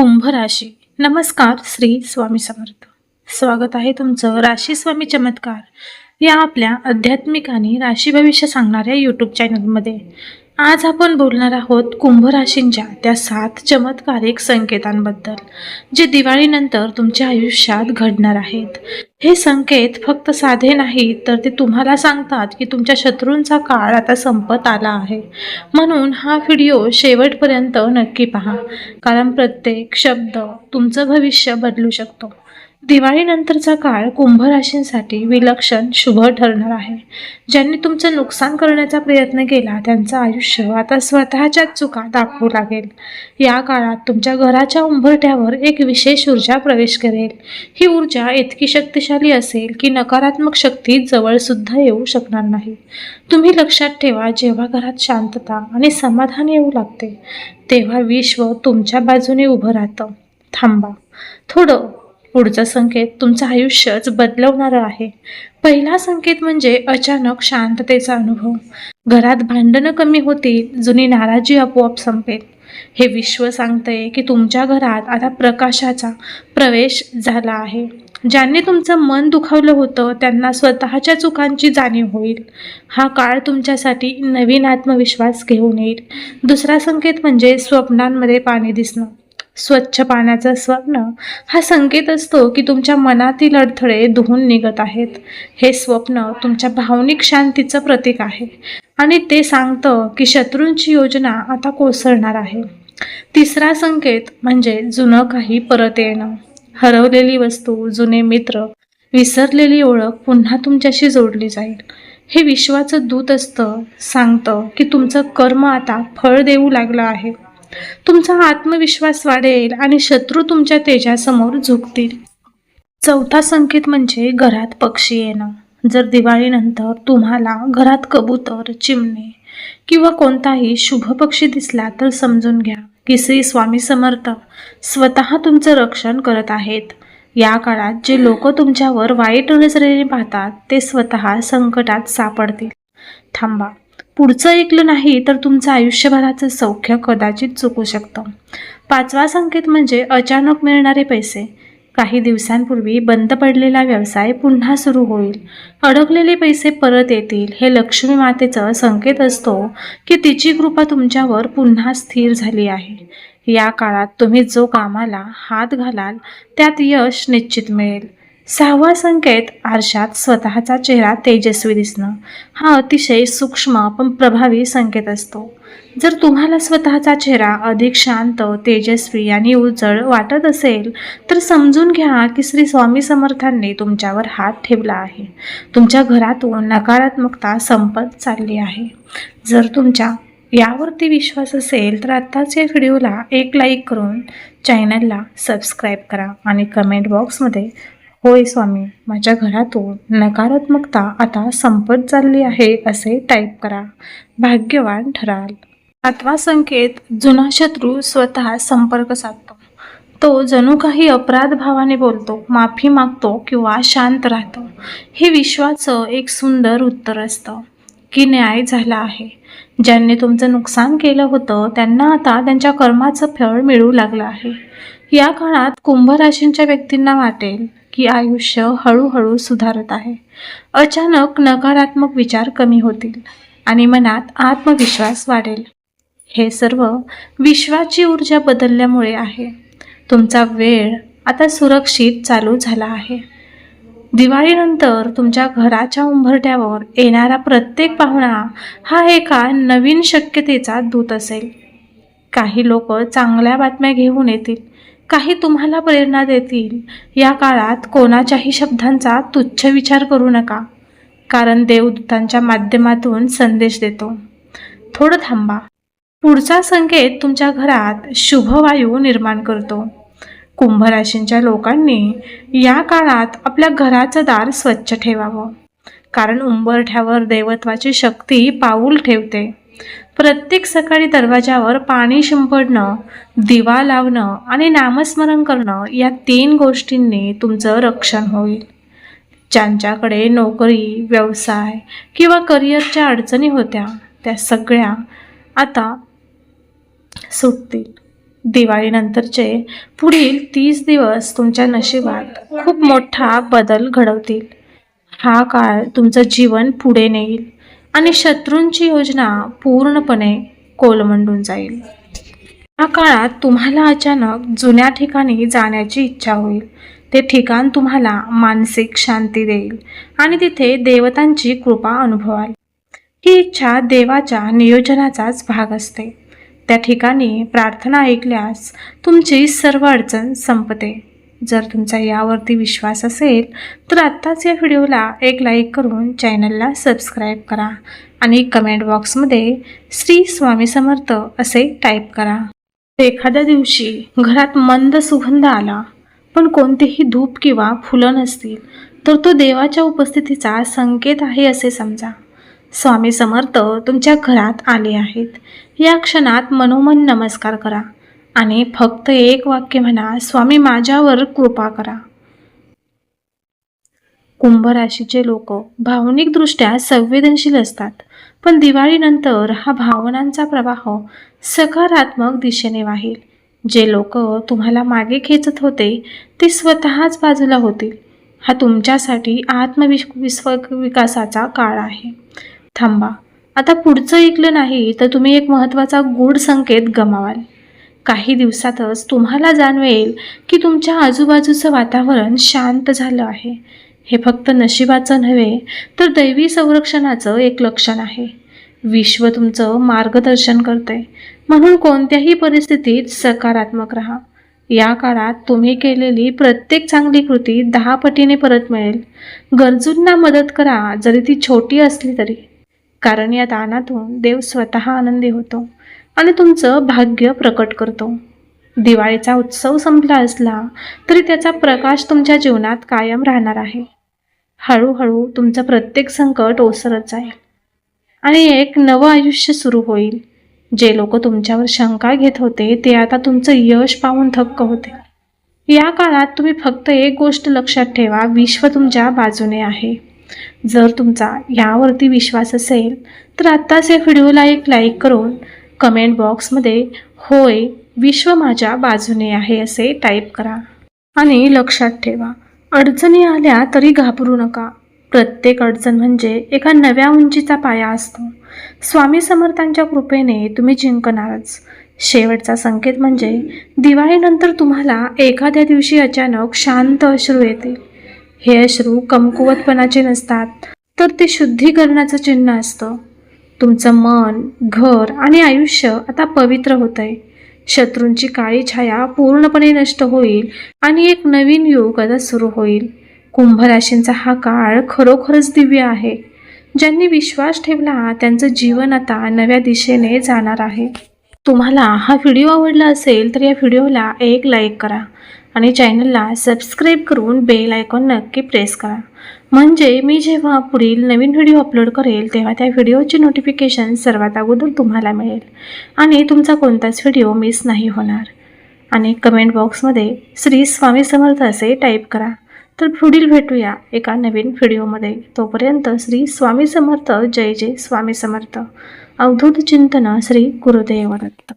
कुंभ राशी. नमस्कार श्री स्वामी समर्थ. स्वागत आहे तुमचं राशी स्वामी चमत्कार या आपल्या आध्यात्मिक आणि राशी भविष्य सांगणाऱ्या यूट्यूब चॅनलमध्ये आज आपण बोलणार आहोत कुंभ राशींच्या त्या सात चमत्कारिक संकेतांबद्दल जे दिवाळीनंतर तुमच्या आयुष्यात घडणार आहेत. हे संकेत फक्त साधे नाहीत तर ते तुम्हाला सांगतात की तुमच्या शत्रूंचा काळ आता संपत आला आहे. म्हणून हा व्हिडिओ शेवटपर्यंत नक्की पहा कारण प्रत्येक शब्द तुमचं भविष्य बदलू शकतो. दिवाळीनंतरचा काळ कुंभ राशींसाठी विलक्षण शुभ ठरणार आहे. ज्यांनी तुमचं नुकसान करण्याचा प्रयत्न केला त्यांचं आयुष्य आता स्वतःच्याच चुका दाखवू लागेल. या काळात तुमच्या घराच्या उंबरठ्यावर एक विशेष ऊर्जा प्रवेश करेल. ही ऊर्जा इतकी शक्तिशाली असेल की नकारात्मक शक्ती जवळसुद्धा येऊ शकणार नाही. तुम्ही लक्षात ठेवा जेव्हा घरात शांतता आणि समाधान येऊ लागते तेव्हा विश्व तुमच्या बाजूने उभं राहतं. थांबा. थोडं. पुढचा संकेत तुमचं आयुष्यच बदलवणारं आहे. पहिला संकेत म्हणजे अचानक शांततेचा अनुभव. घरात भांडणं कमी होतील जुनी नाराजी आपोआप संपेल. हे विश्व सांगतंय की तुमच्या घरात आता प्रकाशाचा प्रवेश झाला आहे. ज्यांनी तुमचं मन दुखावलं होतं त्यांना स्वतःच्या चुकांची जाणीव होईल. हा काळ तुमच्यासाठी नवीन आत्मविश्वास घेऊन येईल. दुसरा संकेत म्हणजे स्वप्नांमध्ये पाणी दिसणं. स्वच्छ पाण्याचं स्वप्न हा संकेत असतो की तुमच्या मनातील अडथळे धुवून निघत आहेत. हे स्वप्न तुमच्या भावनिक शांतीचं प्रतीक आहे. आणि ते सांगतं की शत्रूंची योजना आता कोसळणार आहे. तिसरा संकेत म्हणजे जुनं काही परत येणं. हरवलेली वस्तू जुने मित्र विसरलेली ओळख पुन्हा तुमच्याशी जोडली जाईल. हे विश्वाचं दूत असतं सांगतं की तुमचं कर्म आता फळ देऊ लागलं आहे. तुमचा आत्मविश्वास वाढेल आणि शत्रू तुमच्या तेजासमोर झुकतील. चौथा संकेत म्हणजे घरात पक्षी येणं. जर दिवाळीनंतर तुम्हाला घरात कबूतर चिमणे किंवा कोणताही शुभ पक्षी दिसला तर समजून घ्या. की श्री स्वामी समर्थ स्वतः तुमचं रक्षण करत आहेत. या काळात जे लोक तुमच्यावर वाईट नजरेने पाहतात ते स्वतः संकटात सापडतील. थांबा. पुढचं ऐकलं नाही तर तुमचं आयुष्यभराचं सौख्य कदाचित चुकू शकतं. पाचवा संकेत म्हणजे अचानक मिळणारे पैसे. काही दिवसांपूर्वी बंद पडलेला व्यवसाय पुन्हा सुरू होईल. अडकलेले पैसे परत येतील हे लक्ष्मी मातेचं संकेत असतो की तिची कृपा तुमच्यावर पुन्हा स्थिर झाली आहे. या काळात तुम्ही जो कामाला हात घालाल त्यात यश निश्चित मिळेल. सहावा संकेत आरशात स्वतःचा चेहरा तेजस्वी दिसणं. हा अतिशय सूक्ष्म पण प्रभावी संकेत असतो. जर तुम्हाला स्वतःचा चेहरा अधिक शांत तेजस्वी आणि उजळ वाटत असेल तर समजून घ्या की श्री स्वामी समर्थांनी तुमच्यावर हात ठेवला आहे. तुमच्या घरातून नकारात्मकता संपत चालली आहे. जर तुमच्या यावरती विश्वास असेल तर आत्ताच या व्हिडिओला एक लाईक करून चॅनलला सबस्क्राईब करा आणि कमेंट बॉक्समध्ये होय स्वामी माझ्या घरातून नकारात्मकता आता संपत चालली आहे असे टाईप करा. भाग्यवान ठराल. सातवा संकेत जुना शत्रू स्वतः संपर्क साधतो. तो जणू काही अपराध भावाने बोलतो माफी मागतो किंवा शांत राहतो. हे विश्वाचं एक सुंदर उत्तर असतं. की न्याय झाला आहे. ज्यांनी तुमचं नुकसान केलं होतं त्यांना आता त्यांच्या कर्माचं फळ मिळू लागलं आहे. या काळात कुंभ राशींच्या व्यक्तींना वाटेल की आयुष्य हळूहळू सुधारत आहे. अचानक नकारात्मक विचार कमी होतील आणि मनात आत्मविश्वास वाढेल. हे सर्व विश्वाची ऊर्जा बदलल्यामुळे आहे. तुमचा वेळ आता सुरक्षित चालू झाला आहे. दिवाळीनंतर तुमच्या घराच्या उंबरट्यावर येणारा प्रत्येक पाहुणा हा एका नवीन शक्यतेचा दूत असेल. काही लोक चांगल्या बातम्या घेऊन येतील काही तुम्हाला प्रेरणा देतील. या काळात कोणाच्याही शब्दांचा तुच्छ विचार करू नका कारण देवदूतांच्या माध्यमातून संदेश देतो. थोडं थांबा. पुढचा संकेत तुमच्या घरात शुभवायू निर्माण करतो. कुंभराशींच्या लोकांनी या काळात आपल्या घराचं दार स्वच्छ ठेवावं. कारण उंबरठ्यावर देवत्वाची शक्ती पाऊल ठेवते. प्रत्येक सकाळी दरवाजावर पाणी शिंपडणं दिवा लावणं आणि नामस्मरण करणं या तीन गोष्टींनी तुमचं रक्षण होईल. ज्यांच्याकडे नोकरी व्यवसाय किंवा करिअरच्या अडचणी होत्या त्या सगळ्या आता सुटतील. दिवाळीनंतरचे पुढील तीस दिवस तुमच्या नशिबात खूप मोठा बदल घडवतील. हा काळ तुमचं जीवन पुढे नेईल आणि शत्रूंची योजना पूर्णपणे कोलमंडून जाईल. या काळात तुम्हाला अचानक जुन्या ठिकाणी जाण्याची इच्छा होईल. ते ठिकाण तुम्हाला मानसिक शांती देईल आणि तिथे देवतांची कृपा अनुभवाल. ही इच्छा देवाच्या नियोजनाचाच भाग असते. त्या ठिकाणी प्रार्थना ऐकल्यास तुमची सर्व अडचण संपते. जर तुमचा यावरती विश्वास असेल तर आत्ताच या व्हिडिओला एक लाईक करून चॅनलला सबस्क्राईब करा आणि कमेंट बॉक्समध्ये श्री स्वामी समर्थ असे टाईप करा. एखाद्या दिवशी घरात मंद सुगंध आला पण कोणतेही धूप किंवा फुलं नसतील तर तो देवाच्या उपस्थितीचा संकेत आहे असे समजा. स्वामी समर्थ तुमच्या घरात आले आहेत. या क्षणात मनोमन नमस्कार करा आणि फक्त एक वाक्य म्हणा स्वामी माझ्यावर कृपा करा. कुंभ राशीचे लोक भावनिकदृष्ट्या संवेदनशील असतात पण दिवाळीनंतर हा भावनांचा प्रवाह सकारात्मक दिशेने वाहील. जे लोक तुम्हाला मागे खेचत होते ते स्वतःच बाजूला होतील. हा तुमच्यासाठी आत्मविश्व विकासाचा काळ आहे. थांबा. आता पुढचं ऐकलं नाही तर तुम्ही एक महत्त्वाचा गूढ संकेत गमावाल. काही दिवसातच तुम्हाला जाणवेल की तुमच्या आजूबाजूचं वातावरण शांत झालं आहे. हे फक्त नशिबाचं नव्हे तर दैवी संरक्षणाचं एक लक्षण आहे. विश्व तुमचं मार्गदर्शन करते म्हणून कोणत्याही परिस्थितीत सकारात्मक राहा. या काळात तुम्ही केलेली प्रत्येक चांगली कृती दहा पटीने परत मिळेल. गरजूंना मदत करा जरी ती छोटी असली तरी. कारण या दानातून देव स्वतः आनंदी होतो आणि तुमचं भाग्य प्रकट करतो. दिवाळीचा उत्सव संपला असला तरी त्याचा प्रकाश तुमच्या जीवनात कायम राहणार आहे. हळूहळू तुमचं प्रत्येक संकट ओसरत जाईल. आणि एक नवं आयुष्य सुरू होईल. जे लोक तुमच्यावर शंका घेत होते ते आता तुमचं यश पाहून थक्क होते. या काळात तुम्ही फक्त एक गोष्ट लक्षात ठेवा विश्व तुमच्या बाजूने आहे. जर तुमचा यावरती विश्वास असेल तर आत्ताच या व्हिडिओला एक लाईक करून कमेंट बॉक्समध्ये होय विश्व माझ्या बाजूने आहे असे टाईप करा. आणि लक्षात ठेवा अडचणी आल्या तरी घाबरू नका. प्रत्येक अडचण म्हणजे एका नव्या उंचीचा पाया असतो. स्वामी समर्थांच्या कृपेने तुम्ही जिंकणारच. शेवटचा संकेत म्हणजे दिवाळीनंतर तुम्हाला एखाद्या दिवशी अचानक शांत अश्रू येतील. हे अश्रू कमकुवतपणाचे नसतात तर ते शुद्धीकरणाचं चिन्ह असतं. तुमचं मन घर आणि आयुष्य आता पवित्र होत आहे शत्रूंची काळी छाया पूर्णपणे नष्ट होईल आणि एक नवीन युग आता सुरू होईल. कुंभराशींचा हा काळ खरोखरच दिव्य आहे. ज्यांनी विश्वास ठेवला त्यांचं जीवन आता नव्या दिशेने जाणार आहे. तुम्हाला हा व्हिडिओ आवडला असेल तर या व्हिडिओला एक लाईक करा. आणि चॅनलला सबस्क्राईब करून बेल आयकॉन नक्की प्रेस करा. म्हणजे मी जेव्हा पुढील नवीन व्हिडिओ अपलोड करेल तेव्हा त्या व्हिडिओची नोटिफिकेशन सर्वात अगोदर तुम्हाला मिळेल. आणि तुमचा कोणताच व्हिडिओ मिस नाही होणार. आणि कमेंट बॉक्समध्ये श्री स्वामी समर्थ असे टाईप करा. तर पुढील भेटूया एका नवीन व्हिडिओमध्ये तोपर्यंत श्री स्वामी समर्थ जय जय स्वामी समर्थ. अवधूत चिंतन श्री गुरुदेव दत्त